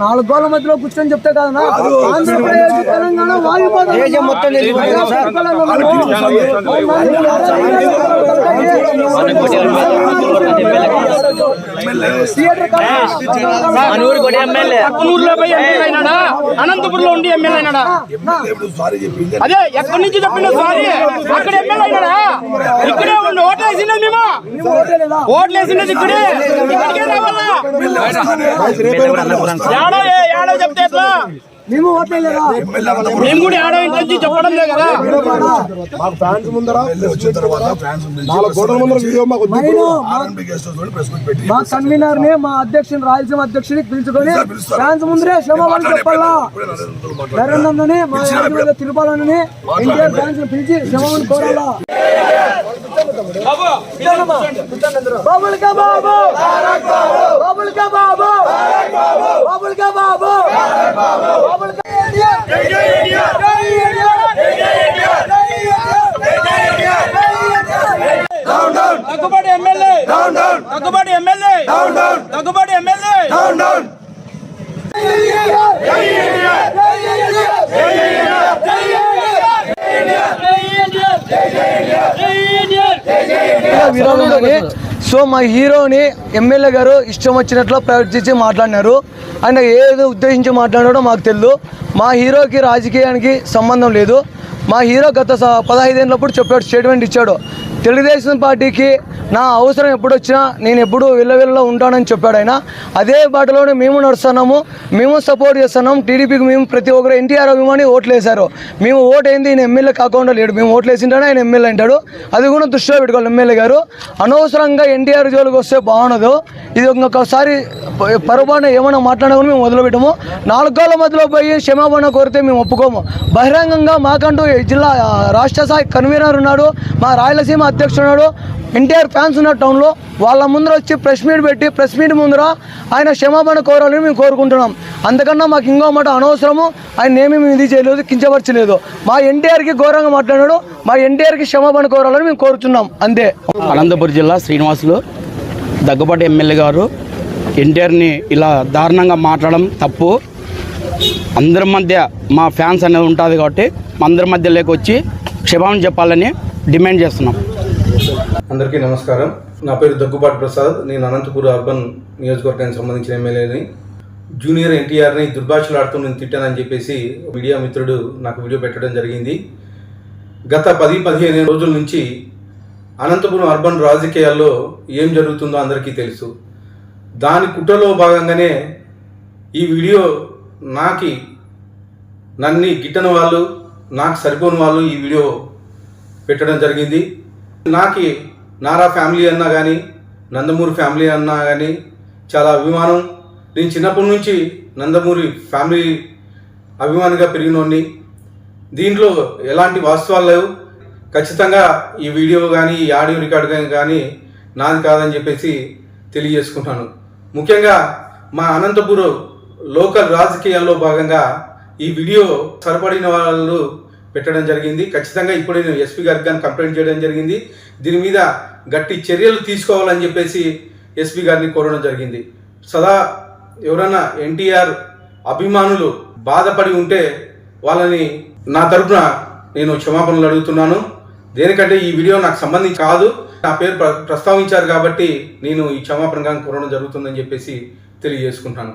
నాలుగు గోళ్ళ మధ్యలో కూర్చొని చెప్తే కాదన్నా ఆంధ్రప్రదేశ్ తెలంగాణ వాయుపోతుంది దేశం మొత్తం. మనూరు కూడా ఎమ్మెల్యే పక్కనూరులో పోయి ఎమ్మెల్యే అయినాడా అనంతపురంలో ఉండి ఎమ్మెల్యే అయినాడా ఎమ్మెల్యే ఎప్పుడు సారీ చెప్పింది అదే ఎక్కడి నుంచి చెప్పిన సారీ అక్కడ ఎమ్మెల్యే అయినాడా ఇక్కడే ఉండి ఓట్లు వేసినది మేము ఓట్లు వేసినది ఇక్కడే ఇక్కడికే రావాలా ఏడో ఏ- ఏడో చెప్తే ఎట్లా మేము కూడా ఇంటి చెప్పడం కదా మాకు ఫ్యాన్స్ ముందర వచ్చిన తర్వాత ఫ్యాన్స్ నాలుగు వీడియో మాకు మా కన్వీనర్ని మా అధ్యక్షుని రాయలసీమ అధ్యక్షుని పిలుచుకొని. ఫ్యాన్స్ ముందరే క్షమాపణ చెప్పాలా. నరేంద్రని మా తిరుపాలని ఎన్టీఆర్ ఫ్యాన్స్ని పిలిచి క్షమాపణ కోరాలా బాబుల్ కా బాబు బాబుల్ కా బాబు బాబుల్ కా బాబు బాబుల్ కా ఎన్టీఆర్ జై ఎన్టీఆర్ జై ఎన్టీఆర్ జై ఎన్టీఆర్ జై NTR Daggubati MLA Daggubati MLA Daggubati MLA! So మా హీరోని ఎమ్మెల్యే గారు ఇష్టం వచ్చినట్లు ప్రవర్తించి మాట్లాడినారు. ఆయన ఏదో ఉద్దేశించి మాట్లాడాడో మాకు తెలియదు మా హీరోకి రాజకీయానికి సంబంధం లేదు. మా హీరో గత పదహైదేళ్ళప్పుడు చెప్పాడు స్టేట్మెంట్ ఇచ్చాడు. తెలుగుదేశం పార్టీకి నా అవసరం ఎప్పుడొచ్చినా నేను ఎప్పుడు విల్లవిల్లలో ఉంటానని చెప్పాడు ఆయన. అదే బాటలోనే మేము నడుస్తున్నాము మేము సపోర్ట్ చేస్తున్నాం టీడీపీకి మేము ప్రతి ఒక్కరు ఎన్టీఆర్ అభిమాని ఓట్లు వేశారు మేము ఓటు ఏంది ఈయన ఎమ్మెల్యే కాకుండా లేడు. మేము ఓట్లు ఆయన ఎమ్మెల్యే అంటాడు. అది కూడా దృష్టిలో పెట్టుకోవాలి ఎమ్మెల్యే గారు. అనవసరంగా ఎన్టీఆర్ జోలికి వస్తే బాగుండదు. ఇది ఇంకొకసారి పొరపాటున ఏమైనా మాట్లాడకుండా మేము వదిలిపెట్టము నాలుగు కాళ్ళ మధ్యలో పోయి క్షమాపణ కోరితే మేము ఒప్పుకోము. బహిరంగంగా మాకంటూ ఈ జిల్లా రాష్ట్ర స్థాయి కన్వీనర్ ఉన్నాడు మా రాయలసీమ అధ్యక్షుడు ఉన్నాడు. ఎన్టీఆర్ ఫ్యాన్స్ ఉన్న టౌన్లో వాళ్ళ ముందర వచ్చి ప్రెస్ మీట్ పెట్టి ప్రెస్ మీట్ ముందర ఆయన క్షమాపణ కోరాలని మేము కోరుకుంటున్నాం. అందుకన్నా మాకు ఇంకో మాట అనవసరము ఆయన ఏమీ మేము ఇది చేయలేదు కించపరచలేదు. మా ఎన్టీఆర్కి ఘోరంగా మాట్లాడాడు మా ఎన్టీఆర్కి క్షమాపణ కోరాలని మేము కోరుతున్నాం అంతే. అనంతపురం జిల్లా శ్రీనివాసులు దగ్గుబాటి ఎమ్మెల్యే గారు ఎన్టీఆర్ని ఇలా దారుణంగా మాట్లాడడం తప్పు. అందరి మధ్య మా ఫ్యాన్స్ అనేది ఉంటుంది కాబట్టి అందరి మధ్య లేకొచ్చి క్షమాపణ చెప్పాలని డిమాండ్ చేస్తున్నాం. అందరికీ నమస్కారం. నా పేరు దగ్గుబాటి ప్రసాద్. నేను అనంతపురం అర్బన్ నియోజకవర్గానికి సంబంధించిన ఎమ్మెల్యేని. జూనియర్ ఎన్టీఆర్ని దుర్భాషలాడుతూ నేను తిట్టానని చెప్పేసి మీడియా మిత్రుడు నాకు వీడియో పెట్టడం జరిగింది. గత పది పదిహేను రోజుల నుంచి అనంతపురం అర్బన్ రాజకీయాల్లో ఏం జరుగుతుందో అందరికీ తెలుసు. దాని కుట్రలో భాగంగానే ఈ వీడియో నాకి నన్ని గిట్టని వాళ్ళు నాకు సరిపోని వాళ్ళు ఈ వీడియో పెట్టడం జరిగింది. నాకి నారా ఫ్యామిలీ అన్నా కానీ నందమూరి ఫ్యామిలీ అన్నా కానీ చాలా అభిమానం. నేను చిన్నప్పటి నుంచి నందమూరి ఫ్యామిలీ అభిమానిగా పెరిగినోడిని. దీంట్లో ఎలాంటి వాస్తవాలు లేవు. ఖచ్చితంగా ఈ వీడియో కానీ ఈ ఆడియో రికార్డ్ కానీ కానీ నాది కాదని చెప్పేసి తెలియజేసుకుంటాను. ముఖ్యంగా మా అనంతపురం లోకల్ రాజకీయాల్లో భాగంగా ఈ వీడియో సరిపడిన వాళ్ళు పెట్టడం జరిగింది. ఖచ్చితంగా ఇప్పుడు నేను ఎస్పీ గారికి కానీ కంప్లైంట్ చేయడం జరిగింది. దీని మీద గట్టి చర్యలు తీసుకోవాలని చెప్పేసి ఎస్పీ గారిని కోరడం జరిగింది. సదా ఎవరైనా ఎన్టీఆర్ అభిమానులు బాధపడి ఉంటే వాళ్ళని నా తరపున నేను క్షమాపణలు అడుగుతున్నాను. దేనికంటే ఈ వీడియో నాకు సంబంధించి కాదు. నా పేరు ప్రస్తావించారు కాబట్టి నేను ఈ క్షమాపణగా కోరడం జరుగుతుందని చెప్పేసి తెలియజేసుకుంటాను.